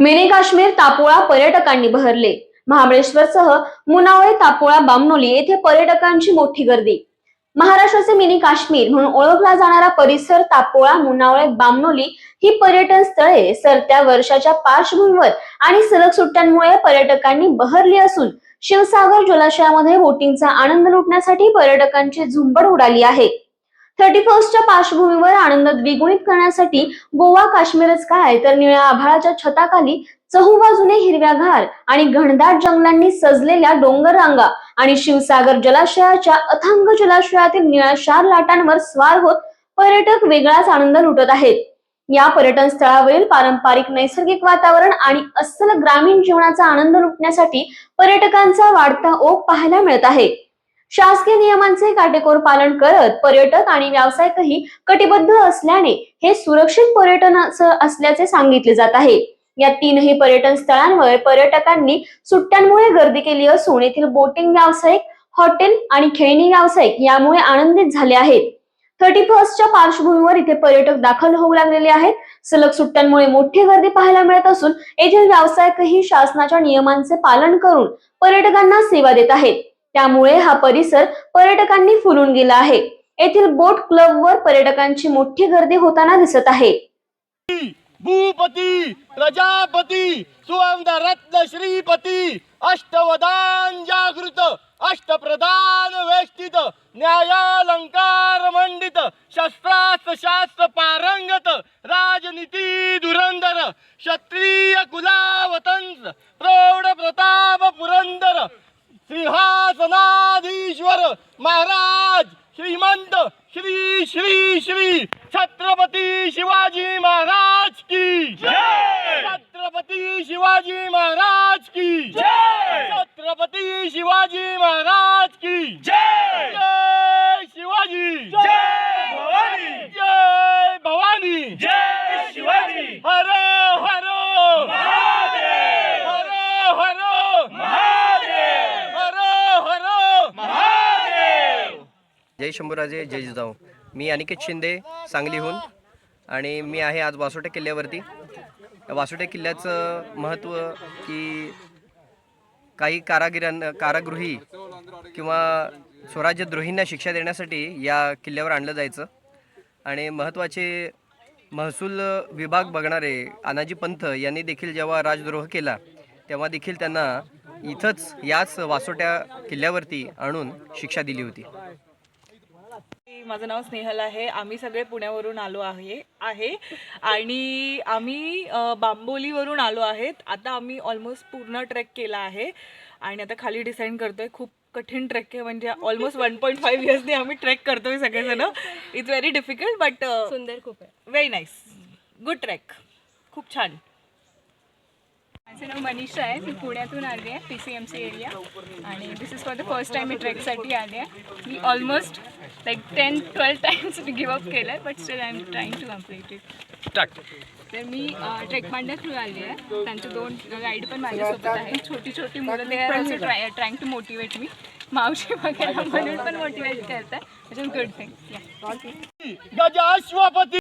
Mini Kashmir Tapola पर्यटकांनी बहरले. महाबळेश्वरसह मुनावळे तापोळा बामनोली येथे पर्यटकांची मोठी गर्दी. महाराष्ट्राचे मिनी काश्मीर म्हणून ओळखला जाणारा परिसर तापोळा मुनावळे बामनोली ही पर्यटन स्थळे सरत्या वर्षाच्या पार्श्वभूमीवर आणि सलग सुट्ट्यांमुळे पर्यटकांनी बहरली असून शिवसागर जलाशयामध्ये बोटिंगचा आनंद लुटण्यासाठी पर्यटकांची झुंबड उडाली आहे. थर्टी फर्स्टच्या पार्श्वभूमीवर आनंद द्विगुणित करण्यासाठी गोवा काश्मीरच काय? तर निळ्या आभाळाच्या छताखाली चहूबाजूने हिरव्यागार आणि घनदाट जंगलांनी सजलेल्या डोंगर रांगा आणि शिवसागर जलाशयाच्या अथांग जलाशयातील निळाशार लाटांवर स्वार होत पर्यटक वेगळाच आनंद लुटत आहेत. या पर्यटन स्थळावरील पारंपरिक नैसर्गिक वातावरण आणि अस्सल ग्रामीण जीवनाचा आनंद लुटण्यासाठी पर्यटकांचा वाढता ओघ पाहायला मिळत आहे. शासकीय नियमांचे काटेकोर पालन करत पर्यटक आणि व्यावसायिकही कटिबद्ध असल्याने हे सुरक्षित पर्यटन असल्याचे सांगितले जात आहे. या तीनही पर्यटन स्थळांवर पर्यटकांनी सुट्ट्यांमुळे गर्दी केली असून येथील बोटिंग व्यावसायिक हॉटेल आणि खेळणी व्यावसायिक यामुळे आनंदित झाले आहेत. थर्टी फर्स्टच्या पार्श्वभूमीवर इथे पर्यटक दाखल होऊ लागलेले आहेत. सलग सुट्ट्यांमुळे मोठी गर्दी पाहायला मिळत असून येथील व्यावसायिकही शासनाच्या नियमांचे पालन करून पर्यटकांना सेवा देत आहेत. त्यामुळे हा परिसर पर्यटकांनी फुलून गेला आहे. येथील बोट क्लबवर पर्यटकांची मोठी गर्दी होताना दिसत आहे. भूपती प्रजापती सुवर्ण रत्न श्रीपती अष्टवदान जागृत अष्टप्रधान वेष्टित न्यायालंकार मंडित शस्त्रास्त्र शास्त्र पारंगत राजनीती धुरंधर क्षत्रिय कुलावतंस प्रौढ प्रताप पुरंदर सिंहासनाधीश्वर महाराज श्रीमंत श्री श्री श्री छत्रपती शिवाजी महाराज की छत्रपती शिवाजी महाराज की छत्रपती शिवाजी महाराज जय शंभूराजे जय जिजाऊ. मी अनिकेत शिंदे सांगलीहून. आणि मी आहे आज वासोटे किल्ल्यावरती. या वासोटे किल्ल्याचं महत्त्व की काही कारागिरांना कारागृही किंवा स्वराज्यद्रोहींना शिक्षा देण्यासाठी या किल्ल्यावर आणलं जायचं. आणि महत्त्वाचे महसूल विभाग बघणारे अनाजी पंथ यांनी देखील जेव्हा राजद्रोह केला तेव्हा देखील त्यांना इथंच याच वासोट्या किल्ल्यावरती आणून शिक्षा दिली होती. माझं नाव स्नेहल आहे. आम्ही सगळे पुण्यावरून आलो आहे आहे. आणि आम्ही बांबोलीवरून आलो आहेत. आता आम्ही ऑलमोस्ट पूर्ण ट्रेक केला आहे. आणि आता खाली डिसाईड करतोय. खूप कठीण ट्रेक आहे. म्हणजे ऑलमोस्ट वन पॉईंट फाईव्ह इयर्सनी आम्ही ट्रेक करतोय सगळेजण. इट्स व्हेरी डिफिकल्ट बट सुंदर खूप आहे. व्हेरी नाईस गुड ट्रेक खूप छान. माझं नाव मनीषा आहे. मी पुण्यातून आली आहे P C M C area आणि this is for the first time मी ट्रेकसाठी आली आहे. मी almost like ten twelve times give up केलं आहे but still I am trying to complete it तर मी ट्रेक मांडे थ्रू आली आहे त्यांचे दोन गाईड पण माझ्यासोबत आहेत. छोटी छोटी मुलं ते are also try trying to motivate me मावशी वगैरे म्हणून पण मोटिवेट करतात गुड थिंग गजाश्वपती